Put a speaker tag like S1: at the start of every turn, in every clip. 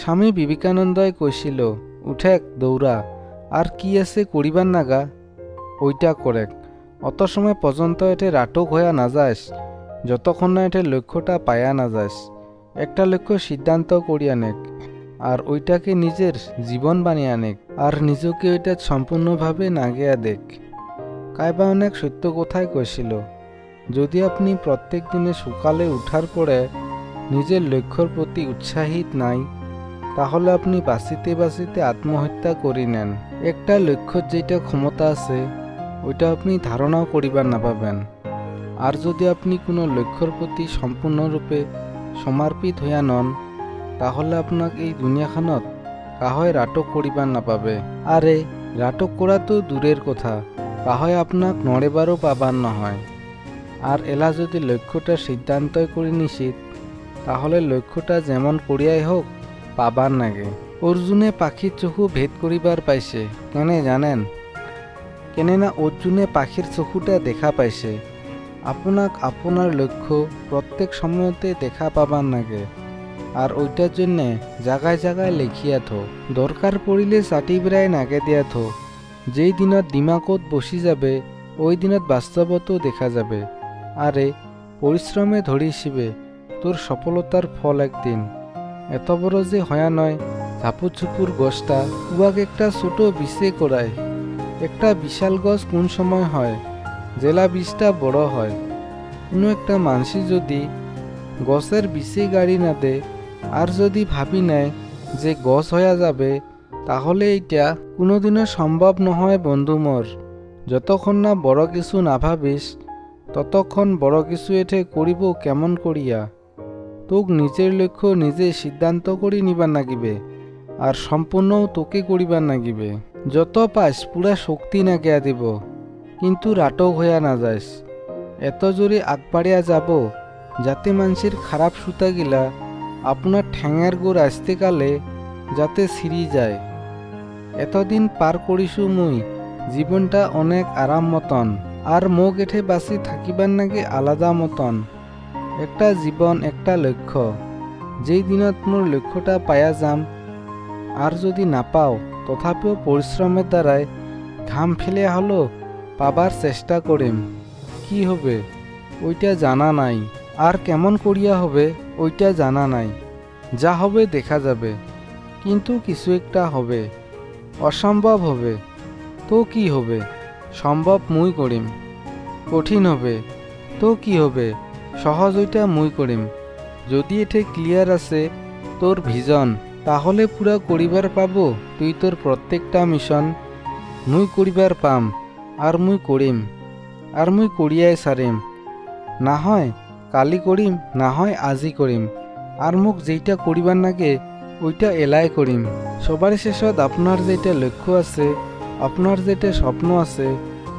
S1: স্বামী বিবেকানন্দই কৈছিল, উঠেক দৌৰা আর কি আছে করিবার নাগা? ওইটা করেক, অত সময় পর্যন্ত এটে রাটক হইয়া না যাস যতক্ষণ না এটে লক্ষ্যটা পায়া না যাস একটা লক্ষ্য সিদ্ধান্ত করিয়া নেক, আর ওইটাকে নিজের জীবন বানিয়ে আনেক আর নিজকে ওইটা সম্পূর্ণভাবে নাগিয়া দেখ কাইবা অনেক সত্য কথাই কৈছিল, যদি আপনি প্রত্যেক দিনে সকালে উঠার পরে নিজের লক্ষ্যর প্রতি উৎসাহিত নাই তাহলে আপনি বাঁচিতে বাঁচিতে আত্মহত্যা করি নেন। একটা লক্ষ্যর যেটা ক্ষমতা আছে, ওইটা আপনি ধারণাও করিবার না পাবেন। আর যদি আপনি কোনো লক্ষ্যর প্রতি সম্পূর্ণরূপে সমর্পিত হইয়া নন, তাহলে আপনাক এই দুনিয়াখানত কাহয় রাটক করিবার না পাবে। আরে, রাটক করা তো দূরের কথা কাহয় আপনাক নড়েবারও পাবার নহয় আর এলা যদি লক্ষ্যটা সিদ্ধান্তই করে নিশ্চিত তাহলে লক্ষ্যটা যেমন করিয়াই হোক পাবার নাগে অর্জুনে পাখির চকু ভেদ করিবার পাইছে, কেনে জানেন? কেনে না অর্জুনে পাখির চকুটা দেখা পাইছে। আপনাক আপনার লক্ষ্য প্রত্যেক সময়তে দেখা পাবার নাগে আর ওইটার জন্যে জাগায় জাগায় লেখিয়া থো। দরকার পড়িলে চাটি বেড়ায় নাগে দিয়া থো। যেই দিনত দিমাকত বসি যাবে, ওই দিনত বাস্তবতো দেখা যাবে। আরে পরিশ্রমে ধরিছিবে তোর সফলতার ফল একদিন। এত বড় যে হয়া নয়। ঝাপুর ঝুপুর গছটা উয়াক একটা ছোট বিষে করায় একটা বিশাল গছ কোন সময় হয়? জেলা বিষটা বড় হয়। কোনো একটা মানসি যদি গছের বিষে গাড়ি না দে, আর যদি ভাবি নেয় যে গছ হয়ে যাবে, তাহলে এইটা কোনোদিনও সম্ভব নহয় বন্ধু মোর। যতক্ষণ না বড় কিছু না ভাবিস, ততক্ষণ বড় কিছু এঠে করিব কেমন করিয়া? তোক নিজের লক্ষ্য নিজে সিদ্ধান্ত করি নিবার নাগিবে, আর সম্পূর্ণও তোকে করিবার নাগিবে। যত পাস পুরা শক্তি নাগিয়া দিব, কিন্তু রাটক হইয়া না যাস এত জোরে আগবাড়িয়া যাব, যাতে মানুষের খারাপ সুতাগিলা আপনার ঠ্যাঙের গোড় আসতে কালে যাতে ছিঁড়ি যায়। এতদিন পার করিছো মুই, জীবনটা অনেক আরাম মতন, আর মোক এঠে বাঁচি থাকিবার নাগে আলাদা মতন। একটা জীবন, একটা লক্ষ্য। যেই দিনত মোৰ লক্ষ্যটা পায়া যাম আর যদি নাপাও, তথাপিও পরিশ্রমের দ্বারাই ঘাম ফেলে হলো পাবার চেষ্টা করিম কি হবে? ওইটা জানা নাই। আর কেমন করিয়া হবে? ওইটা জানা নাই। যা হবে, দেখা যাবে। কিন্তু কিছু একটা হবে। অসম্ভব হবে। তো কি হবে? সম্ভব মুই করিম কঠিন হবে। তো কি হবে? সহজ ওইটা মুই করিম যদি এঠে ক্লিয়ার আছে তোর ভিজন তাহলে পুরা করিবার পাবো, তুই তোর প্রত্যেকটা মিশন মুই করিবার পাম আর মুই করিম আর মুই করিয়াই সারিম না হয় কালি করিম না হয় আজি করিম আর মোক যেইটা করিবার নাগে, ওইটা এলাই করিম সবার শেষত আপনার যেটা লক্ষ্য আছে আপনার যেটা স্বপ্ন আছে,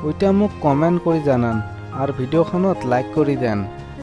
S1: ওইটা মোক কমেন্ট কৰি জানান আর ভিডিওখনত লাইক কৰি দেন।